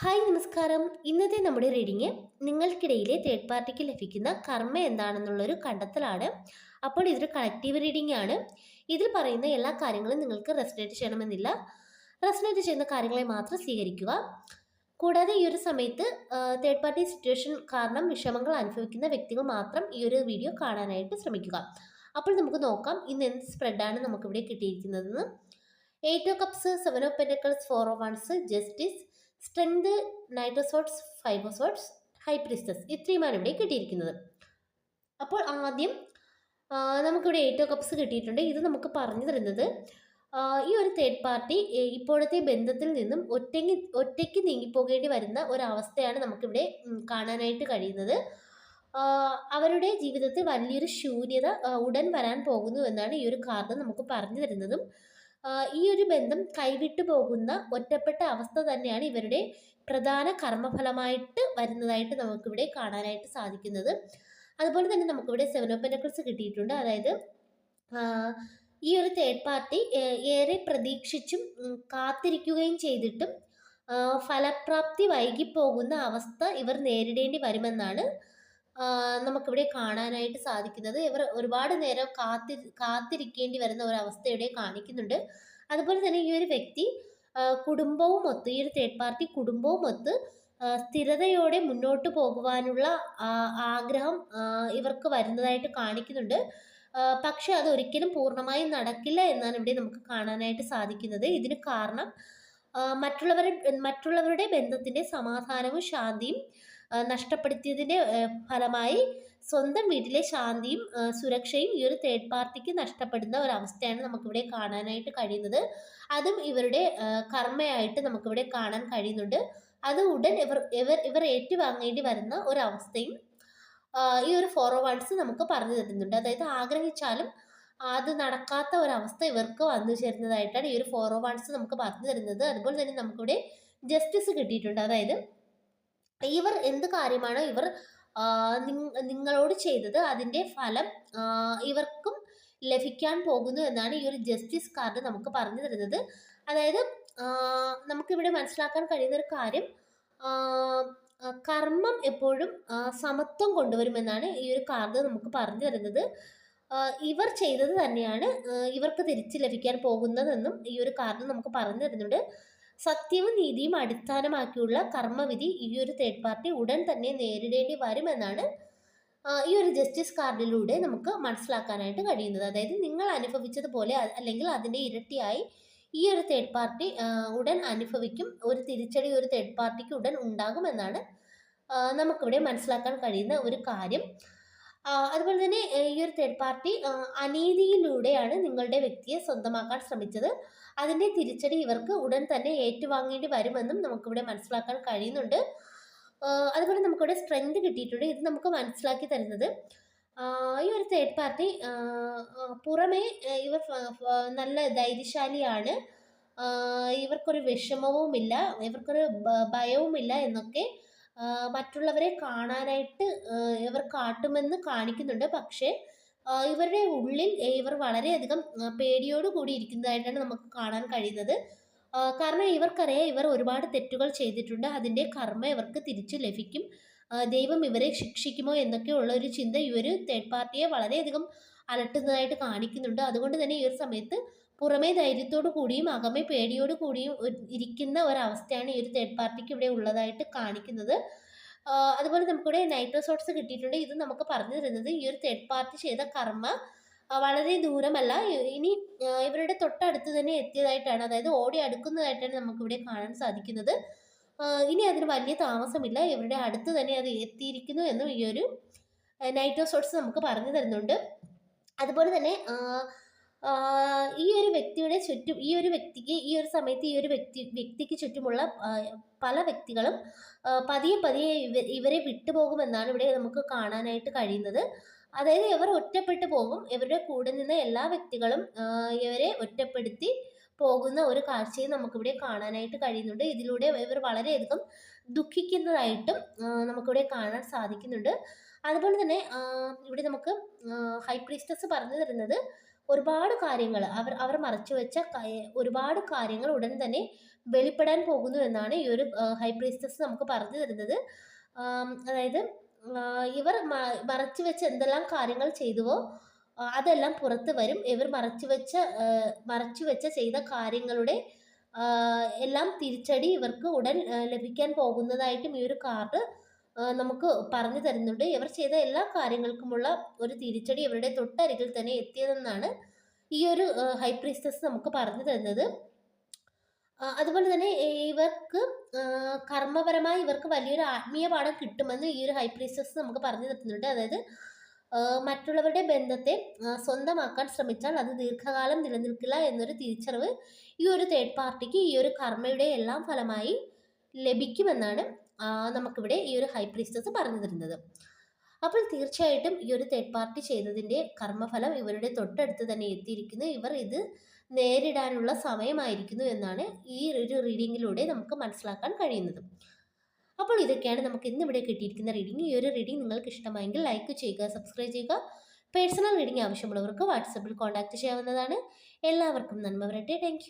Hi നമസ്കാരം. ഇന്നത്തെ നമ്മുടെ റീഡിങ് നിങ്ങൾക്കിടയിലെ തേർഡ് പാർട്ടിക്ക് ലഭിക്കുന്ന കർമ്മ എന്താണെന്നുള്ളൊരു കണ്ടെത്തലാണ്. അപ്പോൾ ഇതൊരു കളക്റ്റീവ് റീഡിംഗ് ആണ്. ഇതിൽ പറയുന്ന എല്ലാ കാര്യങ്ങളും നിങ്ങൾക്ക് റെസ്റ്റിനേറ്റ് ചെയ്യണമെന്നില്ല. റെസ്റ്റിനേറ്റ് ചെയ്യുന്ന കാര്യങ്ങളെ മാത്രം സ്വീകരിക്കുക. കൂടാതെ ഈ ഒരു സമയത്ത് തേർഡ് പാർട്ടി സിറ്റുവേഷൻ കാരണം വിഷമങ്ങൾ അനുഭവിക്കുന്ന വ്യക്തികൾ മാത്രം ഈ ഒരു വീഡിയോ കാണാനായിട്ട് ശ്രമിക്കുക. അപ്പോൾ നമുക്ക് നോക്കാം ഇന്ന് എന്ത് സ്പ്രെഡാണ് നമുക്കിവിടെ കിട്ടിയിരിക്കുന്നതെന്ന്. Eight of cups seven of pentacles four of wands justice strength knight of swords five of swords high priestess ഇത്രയുമാണ് ഇവിടെ കിട്ടിയിരിക്കുന്നത്. അപ്പോൾ ആദ്യം നമുക്കിവിടെ എയ്റ്റോ കപ്സ് കിട്ടിയിട്ടുണ്ട്. ഇത് നമുക്ക് പറഞ്ഞു തരുന്നത് ഈ ഒരു തേർഡ് പാർട്ടി ഇപ്പോഴത്തെ ബന്ധത്തിൽ നിന്നും ഒറ്റയ്ക്ക് ഒറ്റയ്ക്ക് നീങ്ങിപ്പോകേണ്ടി വരുന്ന ഒരവസ്ഥയാണ് നമുക്കിവിടെ കാണാനായിട്ട് കഴിയുന്നത്. അവരുടെ ജീവിതത്തിൽ വലിയൊരു ശൂന്യത ഉടൻ വരാൻ പോകുന്നു എന്നാണ് ഈ ഒരു കാർഡ് നമുക്ക് പറഞ്ഞു തരുന്നതും. ഈ ഒരു ബന്ധം കൈവിട്ടു പോകുന്ന ഒറ്റപ്പെട്ട അവസ്ഥ തന്നെയാണ് ഇവരുടെ പ്രധാന കർമ്മഫലമായിട്ട് വരുന്നതായിട്ട് നമുക്കിവിടെ കാണാനായിട്ട് സാധിക്കുന്നത്. അതുപോലെ തന്നെ നമുക്കിവിടെ സെവൻ ഓഫ് കിട്ടിയിട്ടുണ്ട്. അതായത് ഈ ഒരു തേർഡ് പാർട്ടി ഏറെ പ്രതീക്ഷിച്ചും കാത്തിരിക്കുകയും ചെയ്തിട്ടും ഫലപ്രാപ്തി വൈകിപ്പോകുന്ന അവസ്ഥ ഇവർ നേരിടേണ്ടി വരുമെന്നാണ് നമുക്കിവിടെ കാണാനായിട്ട് സാധിക്കുന്നത്. ഇവർ ഒരുപാട് നേരം കാത്തി കാത്തിരിക്കേണ്ടി വരുന്ന ഒരു അവസ്ഥ ഇവിടെ കാണിക്കുന്നുണ്ട്. അതുപോലെ തന്നെ ഈ ഒരു വ്യക്തി കുടുംബവും ഒത്ത് ഈ ഒരു തേർഡ് പാർട്ടി കുടുംബവും ഒത്ത് സ്ഥിരതയോടെ മുന്നോട്ട് പോകുവാനുള്ള ആഗ്രഹം ഇവർക്ക് വരുന്നതായിട്ട് കാണിക്കുന്നുണ്ട്. പക്ഷെ അത് ഒരിക്കലും പൂർണമായും നടക്കില്ല എന്നാണ് ഇവിടെ നമുക്ക് കാണാനായിട്ട് സാധിക്കുന്നത്. ഇതിന് കാരണം മറ്റുള്ളവരെ മറ്റുള്ളവരുടെ ബന്ധത്തിന്റെ സമാധാനവും ശാന്തിയും നഷ്ടപ്പെടുത്തിയതിന്റെ ഫലമായി സ്വന്തം വീട്ടിലെ ശാന്തിയും സുരക്ഷയും ഈ ഒരു തേർഡ് പാർട്ടിക്ക് നഷ്ടപ്പെടുന്ന ഒരവസ്ഥയാണ് നമുക്കിവിടെ കാണാനായിട്ട് കഴിയുന്നത്. അതും ഇവരുടെ കർമ്മയായിട്ട് നമുക്കിവിടെ കാണാൻ കഴിയുന്നുണ്ട്. അത് ഉടൻ ഇവർ ഇവർ ഇവർ ഏറ്റുവാങ്ങേണ്ടി വരുന്ന ഒരവസ്ഥയും ഈ ഒരു ഫോറോ വൺസ് നമുക്ക് പറഞ്ഞു തരുന്നുണ്ട്. അതായത് ആഗ്രഹിച്ചാലും അത് നടക്കാത്ത ഒരവസ്ഥ ഇവർക്ക് വന്നു ചേരുന്നതായിട്ടാണ് ഈ ഒരു ഫോറോ വൺസ് നമുക്ക് പറഞ്ഞു തരുന്നത്. അതുപോലെ തന്നെ നമുക്കിവിടെ ജസ്റ്റിസ് കിട്ടിയിട്ടുണ്ട്. അതായത് ഇവർ എന്ത് കാര്യമാണോ ഇവർ നിങ്ങളോട് ചെയ്തത് അതിന്റെ ഫലം ഇവർക്കും ലഭിക്കാൻ പോകുന്നു എന്നാണ് ഈ ഒരു ജസ്റ്റിസ് കാർഡ് നമുക്ക് പറഞ്ഞു തരുന്നത്. അതായത് നമുക്കിവിടെ മനസ്സിലാക്കാൻ കഴിയുന്ന ഒരു കാര്യം കർമ്മം എപ്പോഴും സമത്വം കൊണ്ടുവരുമെന്നാണ് ഈ ഒരു കാർഡ് നമുക്ക് പറഞ്ഞു തരുന്നത്. ഇവർ ചെയ്തത് തന്നെയാണ് ഇവർക്ക് തിരിച്ച് ലഭിക്കാൻ പോകുന്നതെന്നും ഈ ഒരു കാർഡ് നമുക്ക് പറഞ്ഞു തരുന്നുണ്ട്. സത്യവും നീതിയും അടിസ്ഥാനമാക്കിയുള്ള കർമ്മവിധി ഈ ഒരു തേർഡ് പാർട്ടി ഉടൻ തന്നെ നേരിടേണ്ടി വരുമെന്നാണ് ഈ ഒരു ജസ്റ്റിസ് കാർഡിലൂടെ നമുക്ക് മനസ്സിലാക്കാനായിട്ട് കഴിയുന്നത്. അതായത് നിങ്ങൾ അനുഭവിച്ചതുപോലെ അല്ലെങ്കിൽ അതിന്റെ ഇരട്ടിയായി ഈ ഒരു തേർഡ് പാർട്ടി ഉടൻ അനുഭവിക്കും ഒരു തിരിച്ചടി ഒരു തേർഡ് പാർട്ടിക്ക് ഉടൻ ഉണ്ടാകുമെന്നാണ് നമുക്കിവിടെ മനസ്സിലാക്കാൻ കഴിയുന്ന ഒരു കാര്യം. അതുപോലെ തന്നെ ഈ ഒരു തേർഡ് പാർട്ടി അനീതിയിലൂടെയാണ് നിങ്ങളുടെ വ്യക്തിയെ സ്വന്തമാക്കാൻ ശ്രമിച്ചത്. അതിന്റെ തിരിച്ചടി ഇവർക്ക് ഉടൻ തന്നെ ഏറ്റുവാങ്ങേണ്ടി വരുമെന്നും നമുക്കിവിടെ മനസ്സിലാക്കാൻ കഴിയുന്നുണ്ട്. അതുപോലെ നമുക്കിവിടെ സ്ട്രെങ്ത് കിട്ടിയിട്ടുണ്ട്. ഇത് നമുക്ക് മനസ്സിലാക്കി തരുന്നത്. ഈ ഒരു തേർഡ് പാർട്ടി പുറമേ ഇവർ നല്ല ധൈര്യശാലിയാണ്. ഇവർക്കൊരു വിഷമവുമില്ല ഇവർക്കൊരു ഭയവുമില്ല എന്നൊക്കെ മറ്റുള്ളവരെ കാണാനായിട്ട് ഇവർ കാട്ടുമെന്ന് കാണിക്കുന്നുണ്ട്. പക്ഷേ ഇവരുടെ ഉള്ളിൽ ഇവർ വളരെയധികം പേടിയോട് കൂടി ഇരിക്കുന്നതായിട്ടാണ് നമുക്ക് കാണാൻ കഴിയുന്നത്. കാരണം ഇവർക്കറിയാം ഇവർ ഒരുപാട് തെറ്റുകൾ ചെയ്തിട്ടുണ്ട്. അതിന്റെ കർമ്മ ഇവർക്ക് തിരിച്ചു ലഭിക്കും. ദൈവം ഇവരെ ശിക്ഷിക്കുമോ എന്നൊക്കെയുള്ള ഒരു ചിന്ത ഈ ഒരു തേർഡ് പാർട്ടിയെ വളരെയധികം അലട്ടുന്നതായിട്ട് കാണിക്കുന്നുണ്ട്. അതുകൊണ്ട് തന്നെ ഈ ഒരു സമയത്ത് പുറമേ ധൈര്യത്തോടു കൂടിയും അകമേ പേടിയോട് കൂടിയും ഇരിക്കുന്ന ഒരവസ്ഥയാണ് ഈ ഒരു തേർഡ് പാർട്ടിക്ക് ഇവിടെ ഉള്ളതായിട്ട് കാണിക്കുന്നത്. അതുപോലെ നമുക്കിവിടെ നൈട്രോസോട്സ് കിട്ടിയിട്ടുണ്ട്. ഇത് നമുക്ക് പറഞ്ഞു തരുന്നത് ഈ ഒരു തേർഡ് പാർട്ടി ചെയ്ത കർമ്മ വളരെ ദൂരമല്ല. ഇനി ഇവരുടെ തൊട്ടടുത്ത് തന്നെ എത്തിയതായിട്ടാണ് അതായത് ഓടി അടുക്കുന്നതായിട്ടാണ് നമുക്കിവിടെ കാണാൻ സാധിക്കുന്നത്. ഇനി അതിന് വലിയ താമസമില്ല. ഇവരുടെ അടുത്ത് തന്നെ അത് എത്തിയിരിക്കുന്നു എന്നും ഈ ഒരു നൈട്രോസോട്സ് നമുക്ക് പറഞ്ഞു തരുന്നുണ്ട്. അതുപോലെ തന്നെ ഈ ഒരു വ്യക്തിയുടെ ചുറ്റും ഈ ഒരു വ്യക്തിക്ക് ഈ ഒരു സമയത്ത് ഈ ഒരു വ്യക്തി വ്യക്തിക്ക് ചുറ്റുമുള്ള പല വ്യക്തികളും പതിയെ പതിയെ ഇവ- ഇവരെ വിട്ടുപോകുമെന്നാണ് ഇവിടെ നമുക്ക് കാണാനായിട്ട് കഴിയുന്നത്. അതായത് ഇവർ ഒറ്റപ്പെട്ടു പോകും. ഇവരുടെ കൂടെ നിന്ന എല്ലാ വ്യക്തികളും ഇവരെ ഒറ്റപ്പെടുത്തി പോകുന്ന ഒരു കാഴ്ചയും നമുക്കിവിടെ കാണാനായിട്ട് കഴിയുന്നുണ്ട്. ഇതിലൂടെ ഇവർ വളരെയധികം ദുഃഖിക്കുന്നതായിട്ടും നമുക്കിവിടെ കാണാൻ സാധിക്കുന്നുണ്ട്. അതുപോലെ തന്നെ ഇവിടെ നമുക്ക് ഹൈ പ്രീസ്റ്റസ് പറഞ്ഞു തരുന്നത് ഒരുപാട് കാര്യങ്ങൾ. അവർ അവർ മറച്ചു വെച്ച ഒരുപാട് കാര്യങ്ങൾ ഉടൻ തന്നെ വെളിപ്പെടാൻ പോകുന്നു എന്നാണ് ഈ ഒരു ഹൈ പ്രീസ്റ്റസ് നമുക്ക് പറഞ്ഞു തരുന്നത്. അതായത് ഇവർ മറച്ചു വെച്ച എന്തെല്ലാം കാര്യങ്ങൾ ചെയ്തുവോ അതെല്ലാം പുറത്ത് വരും. ഇവർ മറച്ചു വെച്ച മറച്ചു വെച്ച ചെയ്ത കാര്യങ്ങളുടെ എല്ലാം തിരിച്ചടി ഇവർക്ക് ഉടൻ ലഭിക്കാൻ പോകുന്നതായിട്ടും ഈ ഒരു കാർഡ് നമുക്ക് പറഞ്ഞു തരുന്നുണ്ട്. ഇവർ ചെയ്ത എല്ലാ കാര്യങ്ങൾക്കുമുള്ള ഒരു തിരിച്ചടി ഇവരുടെ തൊട്ടരികിൽ തന്നെ എത്തിയതെന്നാണ് ഈ ഒരു ഹൈപ്രീസ്റ്റസ് നമുക്ക് പറഞ്ഞു തരുന്നത്. അതുപോലെ തന്നെ ഇവർക്ക് കർമ്മപരമായി ഇവർക്ക് വലിയൊരു ആത്മീയ പാഠം കിട്ടുമെന്ന് ഈ ഒരു ഹൈപ്രീസ്റ്റസ് നമുക്ക് പറഞ്ഞു തരുന്നുണ്ട്. അതായത് മറ്റുള്ളവരുടെ ബന്ധത്തെ സ്വന്തമാക്കാൻ ശ്രമിച്ചാൽ അത് ദീർഘകാലം നിലനിൽക്കില്ല എന്നൊരു തിരിച്ചറിവ് ഈ ഒരു തേർഡ് പാർട്ടിക്ക് ഈ ഒരു കർമ്മയുടെ എല്ലാം ഫലമായി ലഭിക്കുമെന്നാണ് നമുക്കിവിടെ ഈ ഒരു ഹൈ പ്രീസ്റ്റസ് പറഞ്ഞു തരുന്നത്. അപ്പോൾ തീർച്ചയായിട്ടും ഈ ഒരു തേർഡ് പാർട്ടി ചെയ്തതിന്റെ കർമ്മഫലം ഇവരുടെ തൊട്ടടുത്ത് തന്നെ എത്തിയിരിക്കുന്നു. ഇവർ ഇത് നേരിടാനുള്ള സമയമായിരിക്കുന്നു എന്നാണ് ഈ ഒരു റീഡിങ്ങിലൂടെ നമുക്ക് മനസ്സിലാക്കാൻ കഴിയുന്നത്. അപ്പോൾ ഇതൊക്കെയാണ് നമുക്ക് ഇന്നിവിടെ കിട്ടിയിരിക്കുന്ന റീഡിംഗ് ഈ ഒരു റീഡിംഗ് നിങ്ങൾക്ക് ഇഷ്ടമായെങ്കിൽ ലൈക്ക് ചെയ്യുക സബ്സ്ക്രൈബ് ചെയ്യുക. പേഴ്സണൽ റീഡിംഗ് ആവശ്യമുള്ളവർക്ക് വാട്സപ്പിൽ കോൺടാക്ട് ചെയ്യാവുന്നതാണ്. എല്ലാവർക്കും നന്മ വരട്ടെ. താങ്ക്